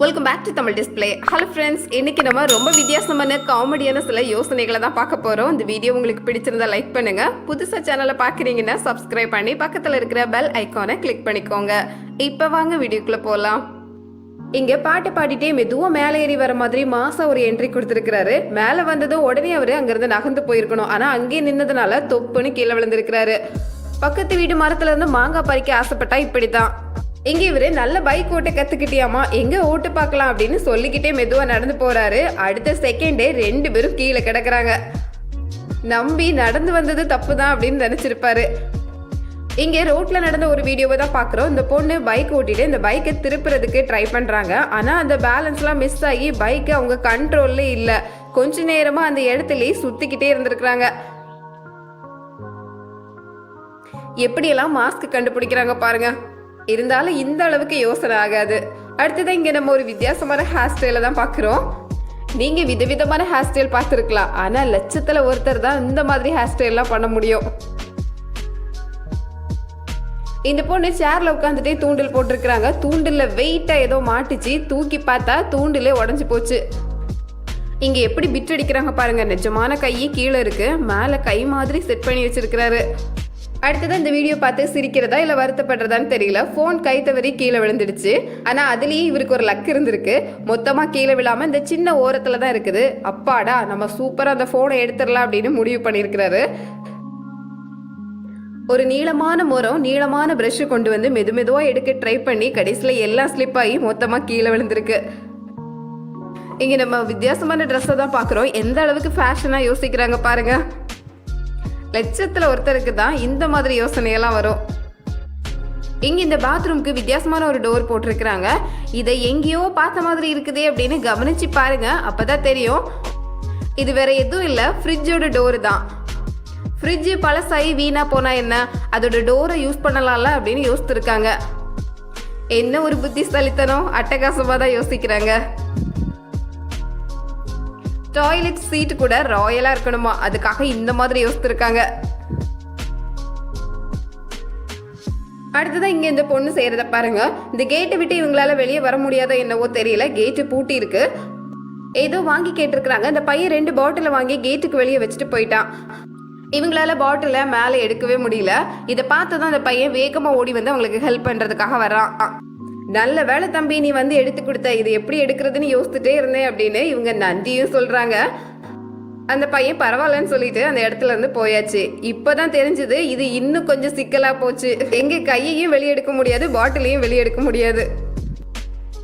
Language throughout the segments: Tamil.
Welcome back to Tamil display hello friends இன்னைக்கு நம்ம ரொம்ப வித்தியாசமான காமெடியான சில யோசனைகளை தான் பார்க்க போறோம். இந்த வீடியோ உங்களுக்கு பிடிச்சிருந்தா லைக் பண்ணுங்க. புதுசா சேனலை பார்க்குறீங்கன்னா சப்ஸ்கிரைப் பண்ணி பக்கத்துல இருக்கிற பெல் ஐகானை கிளிக் பண்ணிக்கோங்க. இப்போ வாங்க வீடியோக்குள்ள போகலாம் இங்க பாட்டு பாடிட்டே மெதுவா மேலே ஏறி வர மாதிரி மாசா ஒரு என்ட்ரி கொடுத்துருக்காரு மேலே வந்ததும் உடனே அவரு அங்கிருந்து நகர்ந்து போயிருக்கணும். ஆனா அங்கேயே நின்னதுனால தொப்புன்னு கீழே விழுந்திருக்கிறாரு. பக்கத்து வீட்டு மரத்துல இருந்து மாங்காய் பறிக்க ஆசைப்பட்டா இப்படிதான் இங்கே இவரு நல்ல பைக் ஓட்ட கத்துக்கிட்டியாமா? எங்க ஓட்டு பார்க்கலாம் அப்படின்னு சொல்லிக்கிட்டே மெதுவா நடந்து போறாரு. அடுத்த செகண்டே ரெண்டு பேரும் கீழே கிடக்குறாங்க. நம்பி நடந்து வந்தது தப்பு தான் அப்படின்னு நினைச்சிருப்பாரு. இங்கே ரோட்டில் நடந்த ஒரு வீடியோவை தான் பார்க்குறோம். இந்த பொண்ணு பைக் ஓட்டிட்டு இந்த பைக்கை திருப்புறதுக்கு ட்ரை பண்ணுறாங்க ஆனால் அந்த பேலன்ஸ்லாம் மிஸ் ஆகி பைக்கு அவங்க கண்ட்ரோல்ல இல்லை. கொஞ்ச நேரமாக அந்த இடத்துலயே சுற்றிக்கிட்டே இருந்திருக்கிறாங்க. எப்படியெல்லாம் மாஸ்க் கண்டுபிடிக்கிறாங்க பாருங்கள் இருந்தாலும் இந்த அளவுக்கு யோசனை ஆகாது. அடுத்ததான் இங்கே நம்ம ஒரு வித்தியாசமான ஹேர் ஸ்டைலை தான் பார்க்குறோம் நீங்கள் விதவிதமான ஹேர் ஸ்டைல் பார்த்துருக்கலாம். ஆனால் லட்சத்தில் ஒருத்தர் தான் இந்த மாதிரி ஹேர் ஸ்டைல்லாம் பண்ண முடியும். இந்த பொண்ணு சேரில் உட்காந்துட்டே தூண்டில் போட்டிருக்கிறாங்க. தூண்டிலில் வெயிட்டாக ஏதோ மாட்டிச்சு. தூக்கி பார்த்தா தூண்டிலே உடஞ்சி போச்சு. இங்கே எப்படி பிட் அடிக்கிறாங்க பாருங்க. நிஜமான கையே கீழே இருக்கு. மேலே கை மாதிரி செட் பண்ணி வச்சிருக்கிறாரு. அடுத்ததான் இந்த வீடியோ பார்த்து சிரிக்கிறதா இல்லை வருத்தப்படுறதான்னு தெரியல. ஃபோன் கை தவறி கீழே விழுந்துடுச்சு. ஆனால் அதுலேயே இவருக்கு ஒரு லக் இருந்திருக்கு. மொத்தமாக கீழே விழாமல் இந்த சின்ன ஓரத்தில் தான் இருக்குது. அப்பாடா நம்ம சூப்பராக அந்த ஃபோனை எடுத்துடலாம் அப்படின்னு முடிவு பண்ணியிருக்கிறாரு. ஒரு நீளமான முறம் நீளமான பிரஷ் கொண்டு வந்து மெது மெதுவாக எடுக்க ட்ரை பண்ணி கடைசியில் எல்லாம் ஸ்லிப் ஆகி மொத்தமாக கீழே விழுந்திருக்கு. இங்கே நம்ம வித்தியாசமான ட்ரெஸ்ஸை தான் பார்க்குறோம். எந்த அளவுக்கு ஃபேஷனாக யோசிக்கிறாங்க பாருங்கள் லட்சத்தில் ஒருத்தருக்கு தான் இந்த மாதிரி யோசனையெல்லாம் வரும். இங்க இந்த பாத்ரூம்க்கு வித்தியாசமான ஒரு டோர் போட்டிருக்கிறாங்க. இதை எங்கேயோ பார்த்த மாதிரி இருக்குது அப்படின்னு கவனிச்சு பாருங்க அப்பதான் தெரியும். இது வேற எதுவும் இல்ல ஃப்ரிட்ஜோட டோர் தான். ஃப்ரிட்ஜ் பழசாயி வீணா போனா என்ன? அதோட டோரை யூஸ் பண்ணலாம்ல அப்படின்னு யோசித்துருக்காங்க. என்ன ஒரு புத்திசாலித்தனம் அட்டகாசமா தான் யோசிக்கிறாங்க. டாய்லெட் சீட் கூட ராயலா இருக்கணுமா? அதுக்காக இந்த மாதிரி யோசித்துருக்காங்க. அடுத்ததான் இங்கே இந்த பொண்ணு செய்கிறத பாருங்க. இந்த கேட்டை விட்டு இவங்களால வெளியே வர முடியாத என்னவோ தெரியல. கேட்டு பூட்டி இருக்கு. ஏதோ வாங்கி கேட்டிருக்கிறாங்க. இந்த பையன் ரெண்டு பாட்டில வாங்கி கேட்டுக்கு வெளியே வச்சுட்டு போயிட்டான். இவங்களால பாட்டில மேலே எடுக்கவே முடியல. இதை பார்த்து தான் அந்த பையன் வேகமாக ஓடி வந்து அவங்களுக்கு ஹெல்ப் பண்ணுறதுக்காக வரான் நல்ல வேலை தம்பி நீ வந்து எடுத்து கொடுத்த இது எப்படி எடுக்கிறதுன்னு யோசிச்சுட்டே இருந்தேன் அப்படின்னு இவங்க நன்றியும் சொல்றாங்க. அந்த பையன் பரவாயில்லன்னு சொல்லிட்டு அந்த இடத்துல இருந்து போயாச்சு. இப்பதான் தெரிஞ்சது இது இன்னும் கொஞ்சம் சிக்கலா போச்சு. எங்க கையையும் வெளியெடுக்க முடியாது பாட்டிலையும் வெளியே எடுக்க முடியாது.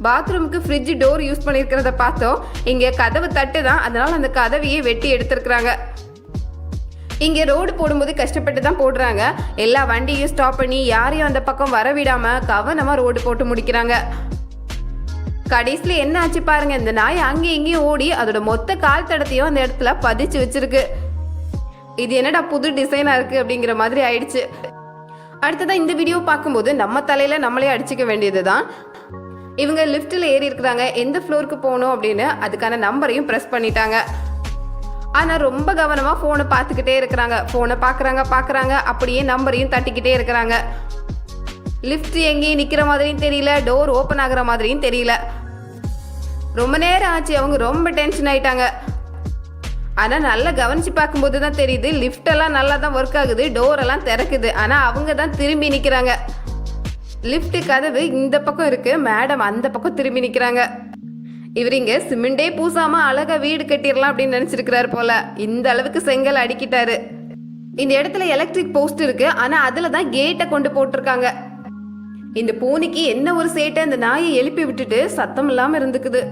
பாத்ரூமுக்கு ஃப்ரிட்ஜ் டோர் யூஸ் பண்ணியிருக்கிறத பார்த்தோம். இங்க கதவு தட்டு தான் அதனால அந்த கதவையே வெட்டி எடுத்திருக்கிறாங்க. இங்கே ரோடு போடும்போது கஷ்டப்பட்டு தான் போடுறாங்க. எல்லா வண்டியும் ஸ்டாப் பண்ணி யாரையும் அந்த பக்கம் வர விடாமல் கவனமாக ரோடு போட்டு முடிக்கிறாங்க. கடைசியில் என்ன ஆச்சு பாருங்க இந்த நாய் அங்கேயும் இங்கேயும் ஓடி அதோட மொத்த கால் தடத்தையும் அந்த இடத்துல பதிச்சு வச்சிருக்கு. இது என்னடா புது டிசைனாக இருக்குது அப்படிங்கிற மாதிரி ஆயிடுச்சு. அடுத்ததான் இந்த வீடியோ பார்க்கும்போது நம்ம தலையில் நம்மளே அடிச்சுக்க வேண்டியதுதான். இவங்க லிஃப்ட்டில் ஏறி இருக்கிறாங்க. எந்த ஃப்ளோருக்கு போகணும் அப்படின்னு அதுக்கான நம்பரையும் ப்ரெஸ் பண்ணிட்டாங்க. ஆனால் ரொம்ப கவனமாக ஃபோனை பார்த்துக்கிட்டே இருக்கிறாங்க. ஃபோனை பார்க்குறாங்க பார்க்குறாங்க. அப்படியே நம்பரையும் தட்டிக்கிட்டே இருக்கிறாங்க. லிஃப்ட் எங்கேயும் நிற்கிற மாதிரியும் தெரியல. டோர் ஓப்பன் ஆகுற மாதிரியும் தெரியல. ரொம்ப நேரம் ஆச்சு. அவங்க ரொம்ப டென்ஷன் ஆயிட்டாங்க. ஆனால் நல்லா கவனிச்சு பார்க்கும்போது தான் தெரியுது லிஃப்ட் எல்லாம் நல்லா தான் ஒர்க் ஆகுது டோர் எல்லாம் திறக்குது. ஆனால் அவங்க தான் திரும்பி நிற்கிறாங்க லிஃப்ட் கதவு இந்த பக்கம் இருக்கு. மேடம் அந்த பக்கம் திரும்பி நிற்கிறாங்க இவர் இங்க சிமெண்டே பூசாம அழகா வீடு கட்டிடலாம் அப்படின்னு நினைச்சிருக்கிறாரு போல. இந்த அளவுக்கு செங்கல் அடிக்கிட்டாரு. இந்த இடத்துல எலக்ட்ரிக் போஸ்ட் இருக்கு. ஆனா அதுல தான் கேட்டை கொண்டு போட்டிருக்காங்க. இந்த பூனைக்கு என்ன ஒரு சேட்டை? அந்த நாயை எழுப்பி விட்டுட்டு சத்தம் இல்லாம இருந்துக்குது.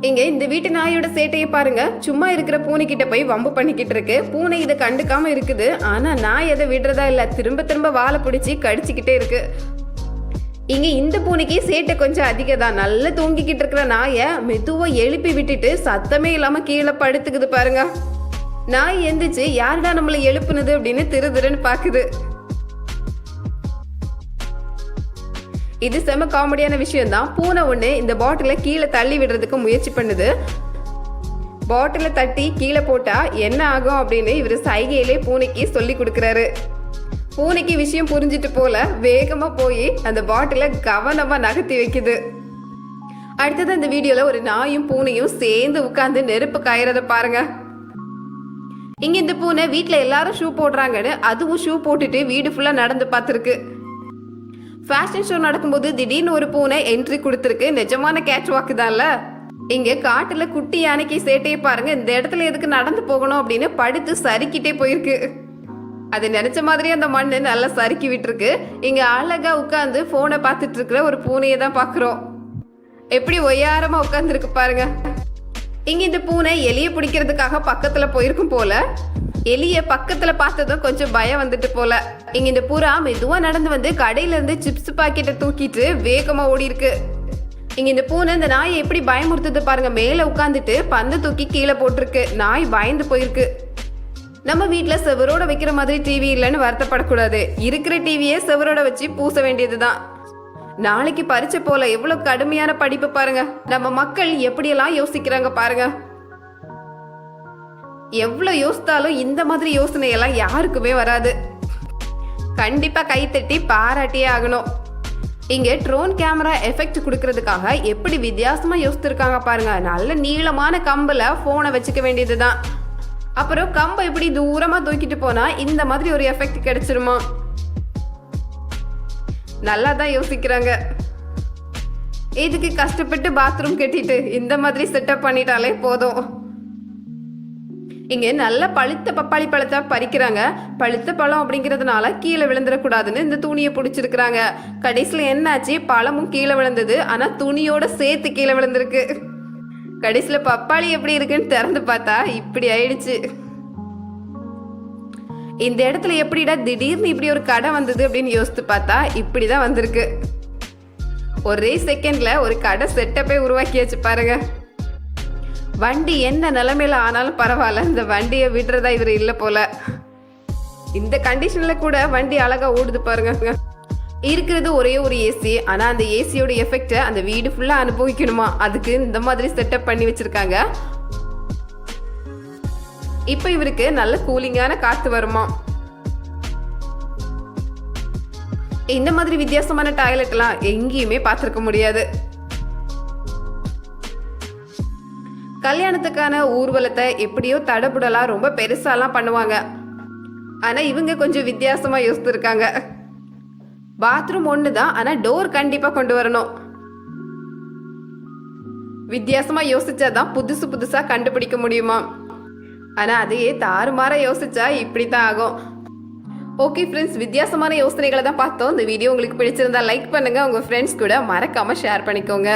இங்க இந்த வீட்டு நாயோட சேட்டையை பாருங்க. சும்மா இருக்கிற பூனை கிட்ட போய் வம்பு பண்ணிக்கிட்டு இருக்கு. பூனை இதை கண்டுக்காம இருக்குது. ஆனா நாய் எதை விடுறதா இல்ல. திரும்ப திரும்ப வாழை பிடிச்சி கடிச்சுக்கிட்டே இருக்கு. இங்க இந்த பூனைக்கு சேட்டை கொஞ்சம் அதிகம் தான் நல்லா தூங்கிக்கிட்டு இருக்கிற நாயை மெதுவா எழுப்பி விட்டுட்டு சத்தமே இல்லாம கீழே படுத்துக்குது பாருங்க. நாய் எந்திரிச்சு யாருடா நம்மளை எழுப்புனது அப்படின்னு திரு திருன்னு பாக்குது. இது செம காமெடியான விஷயம் தான் பூனை ஒண்ணு இந்த பாட்டிலை கீழே தள்ளி விடுறதுக்கு முயற்சி பண்ணுது. பாட்டிலை தட்டி கீழே போட்டா என்ன ஆகும் அப்படின்னு இவர் சைகையிலே பூனைக்கு சொல்லி கொடுக்குறாரு. பூனைக்கு விஷயம் புரிஞ்சிட்டு போல வேகமா போய் அந்த பாட்டிலை கவனமா நகர்த்தி வைக்குது. அடுத்தது இந்த வீடியோல ஒரு நாயும் பூனையும் சேர்ந்து உட்கார்ந்து நெருப்பு காயறத பாருங்க. இங்க இந்த பூனை வீட்டுல எல்லாரும் ஷூ போடுறாங்கன்னு அதுவும் ஷூ போட்டுட்டு வீடு ஃபுல்லா நடந்து பார்த்துருக்கு. ஃபேஷன் ஷோ நடக்கும்போது திடீர்னு ஒரு பூனை என்ட்ரி கொடுத்துருக்கு. நிஜமான கேட்ச் வாக்கு தான்ல. இங்க காட்டுல குட்டி யானைக்கு சேட்டையை பாருங்க. இந்த இடத்துல எதுக்கு நடந்து போகணும் அப்படின்னு படுத்து சறுக்கிட்டே போயிருக்கு. அது நினைச்ச மாதிரி அந்த மண் நல்லா சறுக்கி விட்டுருக்கு. இங்க அழகா உட்காந்து போனை பார்த்துட்டு இருக்கிற ஒரு பூனையை தான் பாக்குறோம் எப்படி ஒய்யாரமா உட்காந்துருக்கு பாருங்க. இங்க இந்த பூனை எலிய பிடிக்கிறதுக்காக பக்கத்துல போயிருக்கும் போல. எலிய பக்கத்துல பார்த்ததும் கொஞ்சம் பயம் வந்துட்டு போல. இங்க இந்த புறா மெதுவா நடந்து வந்து கடையில இருந்து சிப்ஸ் பாக்கெட்டை தூக்கிட்டு வேகமா ஓடி இருக்கு இங்க இந்த பூனை இந்த நாயை எப்படி பயமுறுத்துது பாருங்க. மேல உட்காந்துட்டு பந்து தூக்கி கீழே போட்டிருக்கு. நாய் பயந்து போயிருக்கு. நம்ம வீட்டில் செவரோட வைக்கிற மாதிரி டிவி இல்லைன்னு வருத்தப்படக்கூடாது. இருக்கிற டிவியே செவரோட வச்சு பூச வேண்டியதுதான். நாளைக்கு பறிச்ச போல எவ்வளவு கடுமையான படிப்பு பாருங்க. நம்ம மக்கள் எப்படியெல்லாம் யோசிக்கிறாங்க பாருங்க. எவ்வளோ யோசித்தாலும் இந்த மாதிரி யோசனை எல்லாம் யாருக்குமே வராது. கண்டிப்பாக கைத்தட்டி பாராட்டியே ஆகணும். இங்கே ட்ரோன் கேமரா எஃபெக்ட் கொடுக்கறதுக்காக எப்படி வித்தியாசமாக யோசித்திருக்காங்க பாருங்க. நல்ல நீளமான கம்பில் ஃபோனை வச்சுக்க வேண்டியது தான் அப்புறம் கம்பை இப்படி தூரமா தூக்கிட்டு போனா இந்த மாதிரி ஒரு எஃபெக்ட் கிடைச்சிருமா? நல்லா தான் யோசிக்கிறாங்க. இதுக்கு கஷ்டப்பட்டு பாத்ரூம் கட்டிட்டு இந்த மாதிரி செட்டப் பண்ணிட்டாலே போதும். இங்க நல்ல பழுத்த பப்பாளி பழத்தை பறிக்கிறாங்க. பழுத்த பழம் அப்படிங்கிறதுனால கீழே விழுந்துடக்கூடாதுன்னு இந்த துணியை பிடிச்சிருக்கிறாங்க. கடைசியில் என்னாச்சு? பழமும் கீழே விழுந்தது. ஆனா துணியோட சேர்த்து கீழே விழுந்திருக்கு. கடைசியில் பப்பாளி எப்படி இருக்குன்னு திறந்து பார்த்தா இப்படி ஆயிடுச்சு. இந்த இடத்துல எப்படிடா திடீர்னு இப்படி ஒரு கடை வந்தது அப்படின்னு யோசித்து பார்த்தா இப்படி தான் வந்திருக்கு. ஒரே செகண்டில் ஒரு கடை செட்டப்பே உருவாக்கியாச்சு பாருங்க. வண்டி என்ன நிலைமையில் ஆனாலும் பரவாயில்ல இந்த வண்டியை விடுறதா இவர் இல்லை போல. இந்த கண்டிஷனில் கூட வண்டி அழகாக ஓடுது பாருங்க. இருக்கிறது ஒரே ஒரு ஏசி ஆனால் அந்த ஏசியோட எஃபெக்டை அந்த வீடு ஃபுல்லாக அனுபவிக்கணுமா? அதுக்கு இந்த மாதிரி செட்டப் பண்ணி வச்சுருக்காங்க. இப்போ இவருக்கு நல்ல கூலிங்கான காற்று வருமா? இந்த மாதிரி வித்தியாசமான டாய்லெட்லாம் எங்கேயுமே பார்த்துருக்க முடியாது. கல்யாணத்துக்கான ஊர்வலத்தை எப்படியோ தடபுடலாம் ரொம்ப பெருசாலாம் பண்ணுவாங்க. ஆனால் இவங்க கொஞ்சம் வித்தியாசமாக யோசிச்சிருக்காங்க பாத்ரூம் ஒன்று தான் ஆனா டோர் கண்டிப்பா கொண்டு வரணும். வித்தியாசமா யோசிச்சாதான் புதுசு புதுசா கண்டுபிடிக்க முடியுமா? ஆனா அதையே தாறுமாற யோசிச்சா இப்படி தான் ஆகும். ஓகே ஃப்ரெண்ட்ஸ் வித்தியாசமான யோசனைகளை தான் பார்த்தோம். இந்த வீடியோ உங்களுக்கு பிடிச்சிருந்தா லைக் பண்ணுங்க. உங்க ஃப்ரெண்ட்ஸ் கூட மறக்காம ஷேர் பண்ணிக்கோங்க.